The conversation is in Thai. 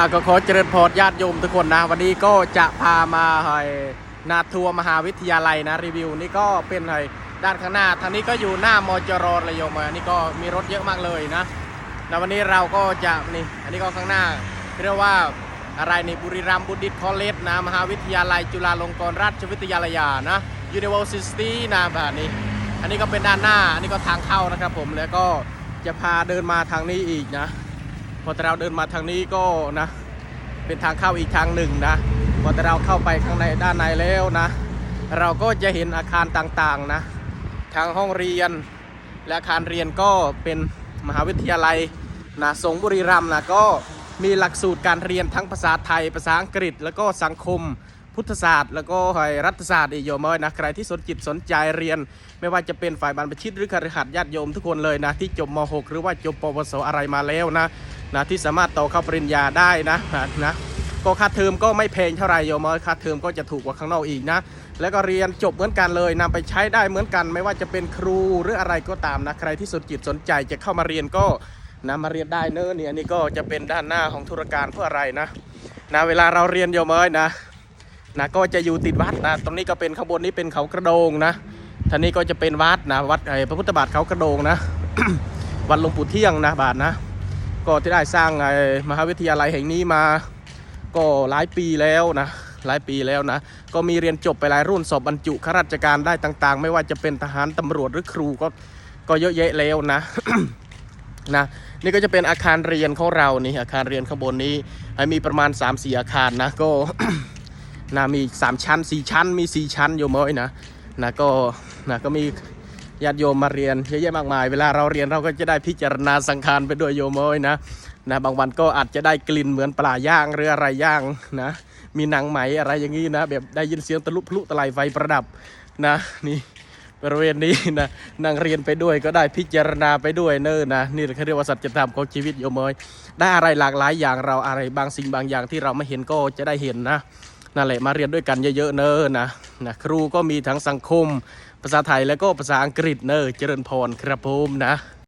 อะก็ขอเจริญพรญาติโยมทุกคนนะ วันนี้ก็จะพามาให้นาทัวร์มหาวิทยาลัยนะรีวิวนี่ก็เป็นให้ด้านข้างหน้าทางนี้ก็อยู่หน้ามจรระยองมนี่ก็มีรถเยอะมากเลยนะแล้ววันนี้เราก็จะนี่อันนี้ก็ข้างหน้าเรียกว่าอะไรนี่บุรีรัมย์บุดิตคอเลจนะมหาวิทยาลัยจุฬาลงกรณราชวิทยาลัยนะ University นะแบบนี้ อันนี้ก็เป็นด้านหน้าอันนี้ก็ทางเข้านะครับผมแล้วก็จะพาเดินมาทางนี้อีกนะ อแต่เราเดินมาทางนี้ก็นะ เป็นทางเข้าอีกทางหนึ่งนะ พอแต่เราเข้าไปข้างในด้านในแล้วนะ เราก็จะเห็นอาคารต่างๆนะทางห้องเรียน และอาคารเรียนก็เป็นมหาวิทยาลัยนะสงบุรีรัมย์นะก็มีหลักสูตรการเรียนทั้งภาษาไทย ภาษาอังกฤษ แล้วก็สังคมพุทธศาสตร์ แล้วก็รัฐศาสตร์อีกโยมเอ้ยนะใครที่สนจิตสนใจเรียน ไม่ว่าจะเป็นฝ่ายบรรพชิตหรือคฤหัสถ์ญาติโยมทุกคนเลยนะ ที่จบม .6 หรือว่าจบปวสอะไรมาแล้วนะ นะที่สามารถต่อเข้าปริญญาได้นะนะก็ค่าเทอมก็ไม่แพงเท่าไหร่โยมเอ้ยค่าเทอมก็จะถูกกว่าข้างนอกอีกนะ แล้วก็เรียนจบเหมือนกันเลยนำไปใช้ได้เหมือนกัน ไม่ว่าจะเป็นครูหรืออะไรก็ตามนะใครที่สนจิตสนใจจะเข้ามาเรียนก็นะมาเรียนได้เนอะเนี่ยอันนี่ก็จะเป็นด้านหน้าของธุรการเพื่ออะไรนะนะเวลาเราเรียนโยมเอ้ยนะนะก็จะอยู่ติดวัดนะตรงนี้ก็เป็นข้างบนนี้เป็นเขากระโดงนะท่านี้ก็จะเป็นวัดนะวัดไอ้พระพุทธบาทเขากระโดงนะวัดหลวงปู่เที่ยงนะบาทนะ ก็ที่ได้สร้างไอ้มหาวิทยาลัยแห่งนี้มาก็หลายปีแล้วนะหลายปีแล้วนะ ก็มีเรียนจบไปหลายรุ่นสอบบรรจุข้าราชการได้ต่าง ๆ ไม่ว่าจะเป็นทหารตำรวจหรือครูก็ก็เยอะแยะแล้วนะนะนี่ก็จะเป็นอาคารเรียนของเรานี่อาคารเรียนข้างบนนี้ให้มีประมาณ 3-4 อาคารนะก็นะมี 3 ชั้น 4 ชั้นมี 4 ชั้นโยมเอ้ยนะนะก็นะก็มี ญาติโยมมาเรียนเยอะแยะมากมาย เวลาเราเรียนเราก็จะได้พิจารณาสังขารไปด้วยโยมเอ้ยนะนะบางวันก็อาจจะได้กลิ่นเหมือนปลาย่างหรืออะไรย่างนะมีหนังไหมอะไรอย่างนี้นะ แบบได้ยินเสียงตะลุพลุตะไลไฟประดับนะนี่บริเวณนี้นะนั่งเรียนไปด้วยก็ได้พิจารณาไปด้วยเนอนะนี่เขาเรียกว่าสัจธรรมของชีวิตโยมเอ้ยได้อะไรหลากหลายอย่างเราอะไรบางสิ่งบางอย่างที่เราไม่เห็นก็จะได้เห็นนะนั่นแหละมาเรียนด้วยกันเยอะๆเนอนะ นะครูก็มีทั้งสังคม ภาษาไทยแล้วก็ภาษาอังกฤษเนอะเจริญพรครับผมนะ